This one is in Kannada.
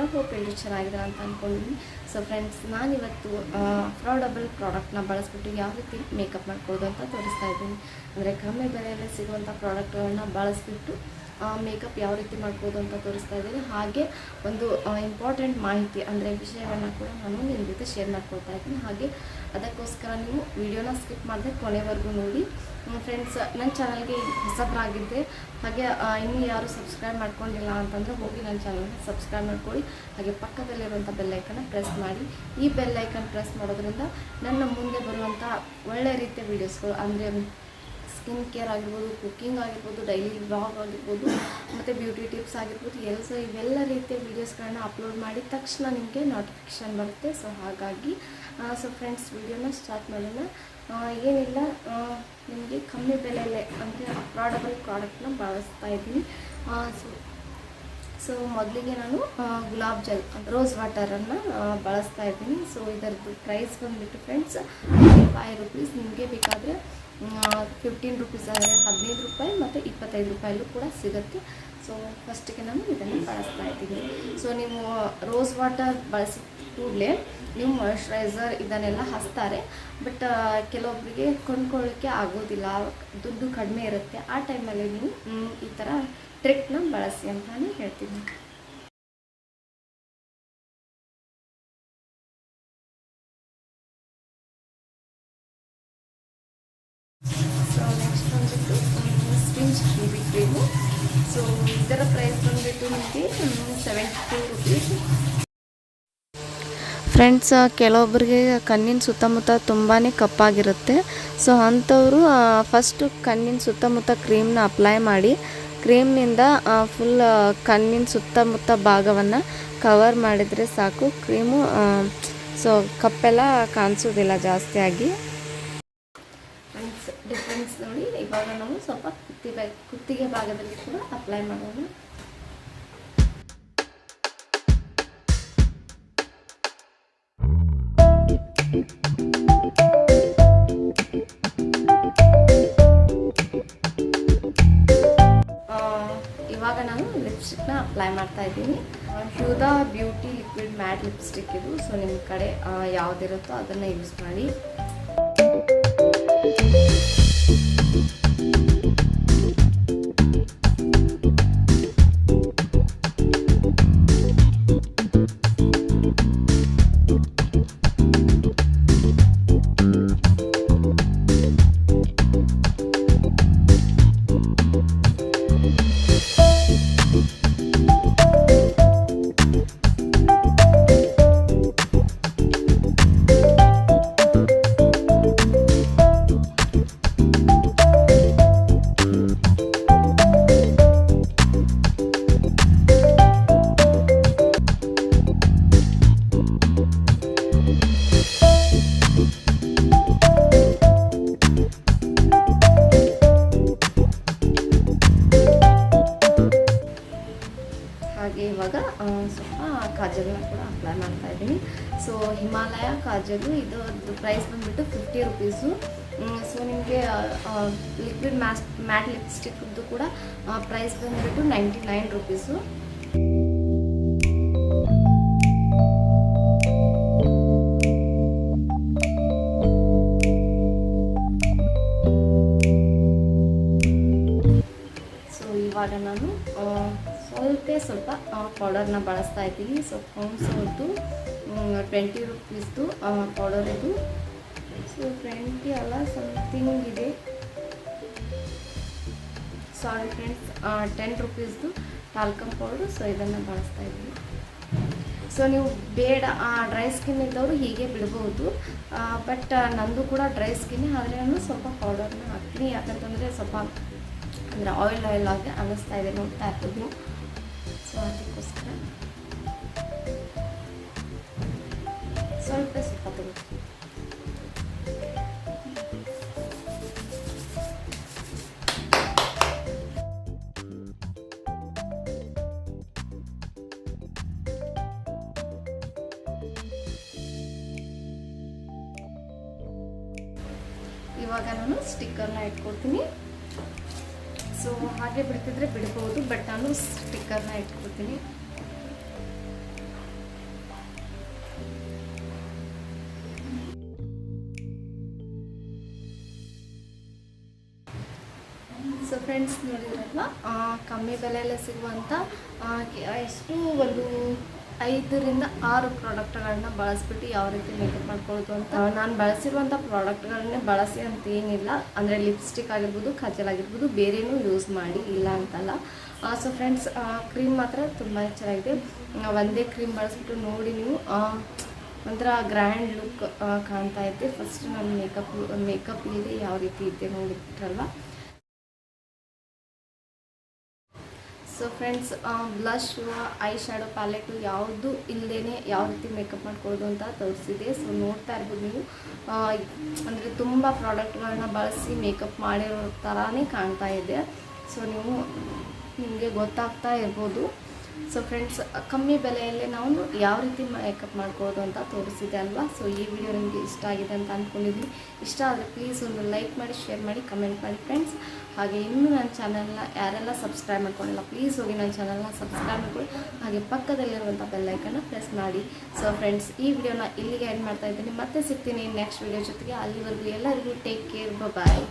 ಮಾಡಿದ್ದೀರಾ ಹೋಪ್ ಎಲ್ಲರೂ ಚೆನ್ನಾಗಿದ್ದಾರೆ ಅಂತ ಅಂದ್ಕೊಂಡಿದ್ದೀನಿ ಸೊ ಫ್ರೆಂಡ್ಸ್ ನಾನಿವತ್ತು ಅಫೋರ್ಡಬಲ್ ಪ್ರಾಡಕ್ಟ್ನ ಬಳಸ್ಬಿಟ್ಟು ಯಾವ ರೀತಿ ಮೇಕಪ್ ಮಾಡ್ಕೋದು ಅಂತ ತೋರಿಸ್ತಾ ಇದ್ದೀನಿ. ಅಂದರೆ ಕಮ್ಮಿ ಬೆಲೆಯಲ್ಲಿ ಸಿಗುವಂಥ ಪ್ರಾಡಕ್ಟ್ಗಳನ್ನ ಬಳಸ್ಬಿಟ್ಟು ಮೇಕಪ್ ಯಾವ ರೀತಿ ಮಾಡ್ಬೋದು ಅಂತ ತೋರಿಸ್ತಾ ಇದ್ದೀನಿ. ಹಾಗೆ ಒಂದು ಇಂಪಾರ್ಟೆಂಟ್ ಮಾಹಿತಿ ಅಂದರೆ ವಿಷಯವನ್ನು ಕೂಡ ನಾನು ನಿಮ್ಮ ಜೊತೆ ಶೇರ್ ಮಾಡ್ಕೊಳ್ತಾ ಇದ್ದೀನಿ. ಹಾಗೆ ಅದಕ್ಕೋಸ್ಕರ ನೀವು ವಿಡಿಯೋನ ಸ್ಕಿಪ್ ಮಾಡಿದೆ ಕೊನೆವರೆಗೂ ನೋಡಿ. ಫ್ರೆಂಡ್ಸ್ ನನ್ನ ಚಾನಲ್ಗೆ ಹೊಸಬರಾಗಿದ್ದೆ ಹಾಗೆ ಇನ್ನೂ ಯಾರು ಸಬ್ಸ್ಕ್ರೈಬ್ ಮಾಡ್ಕೊಂಡಿಲ್ಲ ಅಂತಂದರೆ ಹೋಗಿ ನನ್ನ ಚಾನಲ್ನ ಸಬ್ಸ್ಕ್ರೈಬ್ ಮಾಡ್ಕೊಳ್ಳಿ. ಹಾಗೆ ಪಕ್ಕದಲ್ಲಿರುವಂಥ ಬೆಲ್ಲೈಕನ್ನ ಪ್ರೆಸ್ ಮಾಡಿ. ಈ ಬೆಲ್ಲೈಕನ್ ಪ್ರೆಸ್ ಮಾಡೋದ್ರಿಂದ ನನ್ನ ಮುಂದೆ ಬರುವಂಥ ಒಳ್ಳೆ ರೀತಿಯ ವೀಡಿಯೋಸ್ಗಳು ಅಂದರೆ ಸ್ಕಿನ್ ಕೇರ್ ಆಗಿರ್ಬೋದು, ಕುಕ್ಕಿಂಗ್ ಆಗಿರ್ಬೋದು, ಡೈಲಿ ಬ್ಲಾಗ್ ಆಗಿರ್ಬೋದು, ಮತ್ತು ಬ್ಯೂಟಿ ಟಿಪ್ಸ್ ಆಗಿರ್ಬೋದು ಎಲ್ಲ ಇವೆಲ್ಲ ರೀತಿಯ ವೀಡಿಯೋಸ್ಗಳನ್ನ ಅಪ್ಲೋಡ್ ಮಾಡಿದ ತಕ್ಷಣ ನಿಮಗೆ ನೋಟಿಫಿಕೇಷನ್ ಬರುತ್ತೆ. ಸೊ ಹಾಗಾಗಿ ಸೊ ಫ್ರೆಂಡ್ಸ್ ವಿಡಿಯೋನ ಸ್ಟಾರ್ಟ್ ಮಾಡೋಣ. ಏನಿಲ್ಲ ನಿಮಗೆ ಕಮ್ಮಿ ಬೆಲೆಯಲ್ಲೇ ಅಂದರೆ ಅಫೋರ್ಡಬಲ್ ಪ್ರಾಡಕ್ಟ್ನ ಬಳಸ್ತಾ ಇದ್ದೀನಿ. ಸೊ ಸೊ ಮೊದಲಿಗೆ ನಾನು ಗುಲಾಬ್ ಜಲ್ ರೋಸ್ ವಾಟರನ್ನು ಬಳಸ್ತಾ ಇದ್ದೀನಿ. ಸೊ ಇದರದ್ದು ಪ್ರೈಸ್ ಬಂದುಬಿಟ್ಟು ಫ್ರೆಂಡ್ಸ್ ಫೈವ್ ರುಪೀಸ್ ನಿಮಗೆ ಬೇಕಾದರೆ ಫಿಫ್ಟೀನ್ ರುಪೀಸ್ ಆದರೆ ಹದಿನೈದು ರೂಪಾಯಿ ಮತ್ತು ಇಪ್ಪತ್ತೈದು ರೂಪಾಯಲ್ಲೂ ಕೂಡ ಸಿಗುತ್ತೆ. ಸೊ ಫಸ್ಟಿಗೆ ನಾನು ಇದನ್ನು ಬಳಸ್ತಾ ಇದ್ದೀನಿ. ಸೊ ನೀವು ರೋಸ್ ವಾಟರ್ ಬಳಸಿದ ಕೂಡಲೇ ನೀವು ಮಾಯಶ್ಚರೈಸರ್ ಇದನ್ನೆಲ್ಲ ಹಚ್ತಾರೆ. ಬಟ್ ಕೆಲವೊಬ್ಬರಿಗೆ ಕೊಂಡ್ಕೊಳ್ಳೋಕ್ಕೆ ಆಗೋದಿಲ್ಲ. ದುಡ್ಡು ಕಡಿಮೆ ಇರುತ್ತೆ. ಆ ಟೈಮಲ್ಲಿ ನೀವು ಈ ಥರ ಟ್ರಿಕ್ನ ಬಳಸಿ ಅಂತಲೇ ಹೇಳ್ತೀನಿ ಸೊ ನೆಕ್ಸ್ಟ್ ಇದರ ಪ್ರೈಸ್ ನಿಮಗೆ ಸೆವೆಂಟಿ ರುಪೀಸ್ ಫ್ರೆಂಡ್ಸ್ ಕೆಲವೊಬ್ಬರಿಗೆ ಕಣ್ಣಿನ ಸುತ್ತಮುತ್ತ ತುಂಬಾ ಕಪ್ಪಾಗಿರುತ್ತೆ. ಸೊ ಅಂಥವರು ಫಸ್ಟು ಕಣ್ಣಿನ ಸುತ್ತಮುತ್ತ ಕ್ರೀಮ್ನ ಅಪ್ಲೈ ಮಾಡಿ ಕ್ರೀಮ್ನಿಂದ ಫುಲ್ ಕಣ್ಣಿನ ಸುತ್ತಮುತ್ತ ಭಾಗವನ್ನು ಕವರ್ ಮಾಡಿದರೆ ಸಾಕು. ಕ್ರೀಮು ಸೊ ಕಪ್ಪೆಲ್ಲ ಕಾಣಿಸೋದಿಲ್ಲ ಜಾಸ್ತಿಯಾಗಿ. ಡಿಫ್ರೆನ್ಸ್ ನೋಡಿ. ಇವಾಗ ನಾವು ಸ್ವಲ್ಪ ಕುತ್ತಿ ಕುತ್ತಿಗೆ ಭಾಗದಲ್ಲಿ ಕೂಡ ಅಪ್ಲೈ ಮಾಡೋಣ. ಅಪ್ಲೈ ಮಾಡ್ತಾ ಇದ್ದೀನಿ. Huda beauty liquid matte lipstick ಇದು. ಸೊ ನಿಮ್ಮ ಕಡೆ ಯಾವುದಿರುತ್ತೋ ಅದನ್ನು ಯೂಸ್ ಮಾಡಿ. ಕಾಜಲ್ನ ಕೂಡ ಅಪ್ಲೈ ಮಾಡ್ತಾ ಇದ್ದೀನಿ. ಸೊ ಹಿಮಾಲಯ ಕಾಜಲು ಇದು ಪ್ರೈಸ್ ಬಂದುಬಿಟ್ಟು ಫಿಫ್ಟಿ ರುಪೀಸು ಸೊ ನಿಮಗೆ ಲಿಕ್ವಿಡ್ ಮ್ಯಾಸ್ ಮ್ಯಾಟ್ ಲಿಪ್ಸ್ಟಿಕ್ದು ಕೂಡ ಪ್ರೈಸ್ ಬಂದುಬಿಟ್ಟು ನೈಂಟಿ ನೈನ್ ರುಪೀಸು ಸ್ವಲ್ಪ ಸ್ವಲ್ಪ ಪೌಡರ್ನ ಬಳಸ್ತಾ ಇದ್ದೀನಿ. ಸೊ ಪೌಂಡ್ಸ್ ಅವ್ರದ್ದು ಟ್ವೆಂಟಿ ರುಪೀಸ್ದು ಪೌಡರ್ ಇದು. ಸೊ ಟ್ವೆಂಟಿ ಅಲ್ಲ ಸಮಥಿಂಗ್ ಇದೆ. ಸಾರಿ ಫ್ರೆಂಡ್ಸ್ ಟೆನ್ ರುಪೀಸ್ದು ಟಾಲ್ಕಮ್ ಪೌಡ್ರು ಸೊ ಇದನ್ನು ಬಳಸ್ತಾ ಇದ್ದೀನಿ. ಸೊ ನೀವು ಬೇಡ ಡ್ರೈ ಸ್ಕಿನ್ ಇದ್ದವರು ಹೀಗೆ ಬಿಡ್ಬೋದು. ಬಟ್ ನಂದು ಕೂಡ ಡ್ರೈ ಸ್ಕಿನ್ ಆದರೆ ನಾನು ಸ್ವಲ್ಪ ಪೌಡರ್ನ ಹಾಕ್ತೀನಿ. ಯಾಕಂತಂದರೆ ಸ್ವಲ್ಪ, ಅಂದರೆ ಆಯಿಲ್ ಆಯಿಲ್ ಆಗಿ ಅನ್ನಿಸ್ತಾ ಇದೆ ನೋಡ್ತಾ ಇರ್ಬೋದು. ಸೊ ಅದಕ್ಕೋಸ್ಕರ ಸ್ವಲ್ಪ ಸ್ವಲ್ಪ ತಗೋತೀನಿ ಇವಾಗ ನಾನು ಸ್ಟಿಕ್ಕರ್ನ ಇಟ್ಕೊಳ್ತೀನಿ ಸೊ ಹಾಗೆ ಬಿಡ್ತಿದ್ರೆ ಬಿಡ್ಬೋದು ಬಟ್ ನಾನು ಸ್ಟಿಕ್ಕರ್ನ ಇಟ್ಕೊತೀನಿ. ಸೊ ಫ್ರೆಂಡ್ಸ್ ನೋಡಿದ್ರಲ್ವಾ ಕಮ್ಮಿ ಬೆಲೆಯಲ್ಲೇ ಸಿಗುವಂಥ ಎಷ್ಟು ಒಂದು ಐದರಿಂದ ಆರು ಪ್ರಾಡಕ್ಟ್ಗಳನ್ನ ಬಳಸ್ಬಿಟ್ಟು ಯಾವ ರೀತಿ ಮೇಕಪ್ ಮಾಡ್ಕೊಳ್ಳೋದು ಅಂತ. ನಾನು ಬಳಸಿರುವಂಥ ಪ್ರಾಡಕ್ಟ್ಗಳನ್ನೇ ಬಳಸಿ ಅಂತ ಏನಿಲ್ಲ. ಅಂದರೆ ಲಿಪ್ಸ್ಟಿಕ್ ಆಗಿರ್ಬೋದು ಕಜಲ್ ಆಗಿರ್ಬೋದು, ಬೇರೆನೂ ಯೂಸ್ ಮಾಡಿ ಇಲ್ಲ ಅಂತಲ್ಲ. ಸೊ ಫ್ರೆಂಡ್ಸ್ ಕ್ರೀಮ್ ಮಾತ್ರ ತುಂಬ ಚೆನ್ನಾಗಿದೆ. ಒಂದೇ ಕ್ರೀಮ್ ಬಳಸ್ಬಿಟ್ಟು ನೋಡಿ ನೀವು. ಒಂಥರ ಗ್ರ್ಯಾಂಡ್ ಲುಕ್ ಕಾಣ್ತಾ ಐತೆ ಫಸ್ಟ್ ನಾನು ಮೇಕಪ್ ಮೇಕಪ್ ಇಲ್ಲದೆ ಯಾವ ರೀತಿ ಇದ್ದೆ ನೋಡಿಬಿಟ್ರಲ್ವ so friends blush eye shadow palette ಯಾವುದು ಇಲ್ಲದೇ ಯಾವ ರೀತಿ ಮೇಕಪ್ ಮಾಡ್ಕೊಳ್ಳೋದು ಅಂತ ತೋರಿಸಿದೆ. ಸೊ ನೋಡ್ತಾ ಇರ್ಬೋದು ನೀವು. ಅಂದರೆ ತುಂಬ ಪ್ರಾಡಕ್ಟ್ಗಳನ್ನ ಬಳಸಿ ಮೇಕಪ್ ಮಾಡಿರೋ ಥರನೇ ಕಾಣ್ತಾ ಇದೆ. ಸೊ ನೀವು ನಿಮಗೆ ಗೊತ್ತಾಗ್ತಾ ಇರ್ಬೋದು. ಸೊ ಫ್ರೆಂಡ್ಸ್ ಕಮ್ಮಿ ಬೆಲೆಯಲ್ಲೇ ನಾವು ಯಾವ ರೀತಿ ಮೇಕಪ್ ಮಾಡ್ಬೋದು ಅಂತ ತೋರಿಸಿದೆ ಅಲ್ವಾ? ಸೊ ಈ ವಿಡಿಯೋ ನಿಮಗೆ ಇಷ್ಟ ಆಗಿದೆ ಅಂತ ಅಂದ್ಕೊಂಡಿದ್ದೀನಿ ಇಷ್ಟ ಆದರೆ ಪ್ಲೀಸ್ ಒಂದು ಲೈಕ್ ಮಾಡಿ ಶೇರ್ ಮಾಡಿ ಕಮೆಂಟ್ ಮಾಡಿ ಫ್ರೆಂಡ್ಸ್ ಹಾಗೆ ಇನ್ನೂ ನನ್ನ ಚಾನಲ್ನ ಯಾರೆಲ್ಲ ಸಬ್ಸ್ಕ್ರೈಬ್ ಮಾಡ್ಕೊಂಡಿಲ್ಲ ಪ್ಲೀಸ್ ಹೋಗಿ ನನ್ನ ಚಾನಲ್ನ ಸಬ್ಸ್ಕ್ರೈಬ್ ಮಾಡ್ಕೊಳ್ಳಿ. ಹಾಗೆ ಪಕ್ಕದಲ್ಲಿರುವಂಥ ಬೆಲ್ಲೈಕನ್ನ ಪ್ರೆಸ್ ಮಾಡಿ. ಸೊ ಫ್ರೆಂಡ್ಸ್ ಈ ವಿಡಿಯೋನ ಇಲ್ಲಿಗೆ ಎಂಡ್ ಮಾಡ್ತಾ ಇದ್ದೀನಿ. ಮತ್ತೆ ಸಿಗ್ತೀನಿ ನೆಕ್ಸ್ಟ್ ವಿಡಿಯೋ ಜೊತೆಗೆ. ಅಲ್ಲಿವರೆಗೂ ಎಲ್ಲರಿಗೂ ಟೇಕ್ ಕೇರ್ ಬಾಯ್